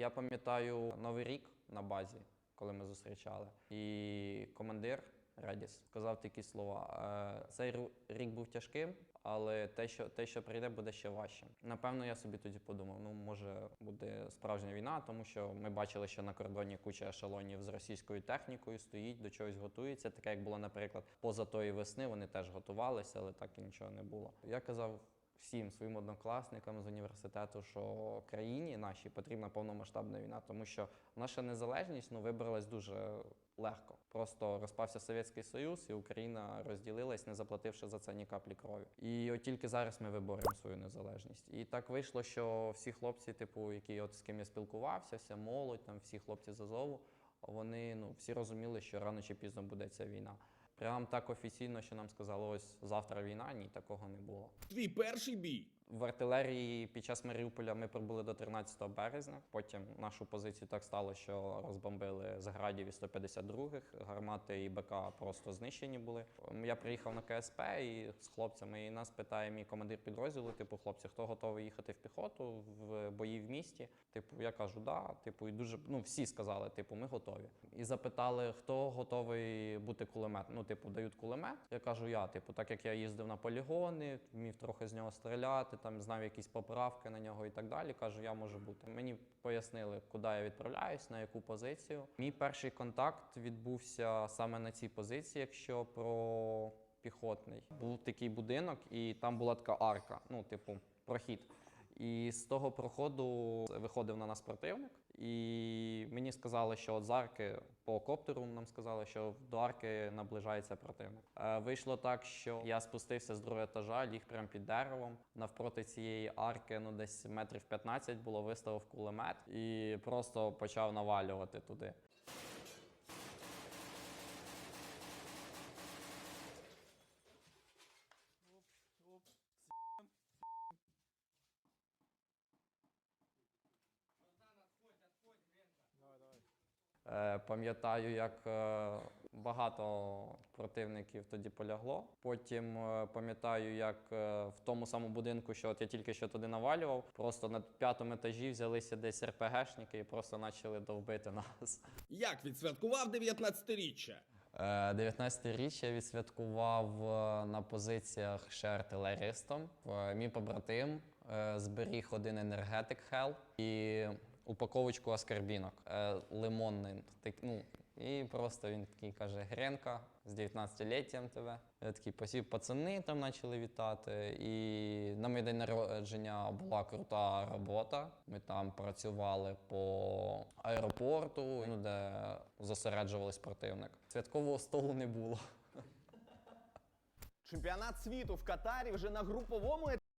Я пам'ятаю Новий рік на базі, коли ми зустрічали, і командир Редіс сказав такі слова: е, цей рік був тяжким, але те, що те, що прийде, буде ще важчим. Напевно, я собі тоді подумав: ну може буде справжня війна, тому що ми бачили, що на кордоні куча ешелонів з російською технікою стоїть, до чогось готується. Таке як було, наприклад, поза тої весни. Вони теж готувалися, але так і нічого не було. Я казав. Всім своїм однокласникам з університету, що країні нашій потрібна повномасштабна війна, тому що наша незалежність ну вибралась дуже легко. Просто розпався Совєтський Союз, і Україна розділилась, не заплативши за це ні каплі крові. І от тільки зараз ми виборемо свою незалежність. І так вийшло, що всі хлопці, типу, які от з ким я спілкувався, вся молодь, там всі хлопці з Азову, вони ну всі розуміли, що рано чи пізно буде ця війна. Прям так офіційно, що нам сказали, ось завтра війна, ні, такого не було. Твій перший бій. В артилерії під час Маріуполя ми прибули до 13 березня. Потім нашу позицію так стало, що розбомбили з градів і 152-х. Гармати і БК просто знищені були. Я приїхав на КСП і з хлопцями, і нас питає мій командир підрозділу: типу, хлопці, хто готовий їхати в піхоту в бої в місті? Типу, я кажу, да. Типу, і дуже ну всі сказали, типу, ми готові. І запитали, хто готовий бути кулемет. Ну, типу, дають кулемет. Я кажу, я, типу, так як я їздив на полігони, вмів трохи з нього стріляти, там знав якісь поправки на нього і так далі. Кажу, я можу бути. Мені пояснили, куди я відправляюсь, на яку позицію. Мій перший контакт відбувся саме на цій позиції, якщо про піхотний. Був такий будинок, і там була така арка, ну, типу, прохід. І з того проходу виходив на нас противник, і мені сказали, що от з арки по коптеру нам сказали, що до арки наближається противник. Е, вийшло так, що я спустився з другого етажа, ліг прямо під деревом. Навпроти цієї арки, ну десь метрів 15 було, виставив кулемет і просто почав навалювати туди. Пам'ятаю, як е, багато противників тоді полягло. Потім е, пам'ятаю, як е, в тому самому будинку, що от я тільки що туди навалював, просто на п'ятому етажі взялися десь РПГшники і просто почали довбити нас. Як відсвяткував 19-річчя? Е, 19-річчя я відсвяткував е, на позиціях ще артилеристом. Е, Мій побратим е, зберіг один енергетик Hell і упаковочку аскарбінок е, лимонний. Ну, і просто він такий каже: Гренка з 19-літтям тебе. Я такий посів, пацани там почали вітати. І на мій день народження була крута робота. Ми там працювали по аеропорту, ну, де зосереджувались противник. Святкового столу не було. Чемпіонат світу в Катарі вже на груповому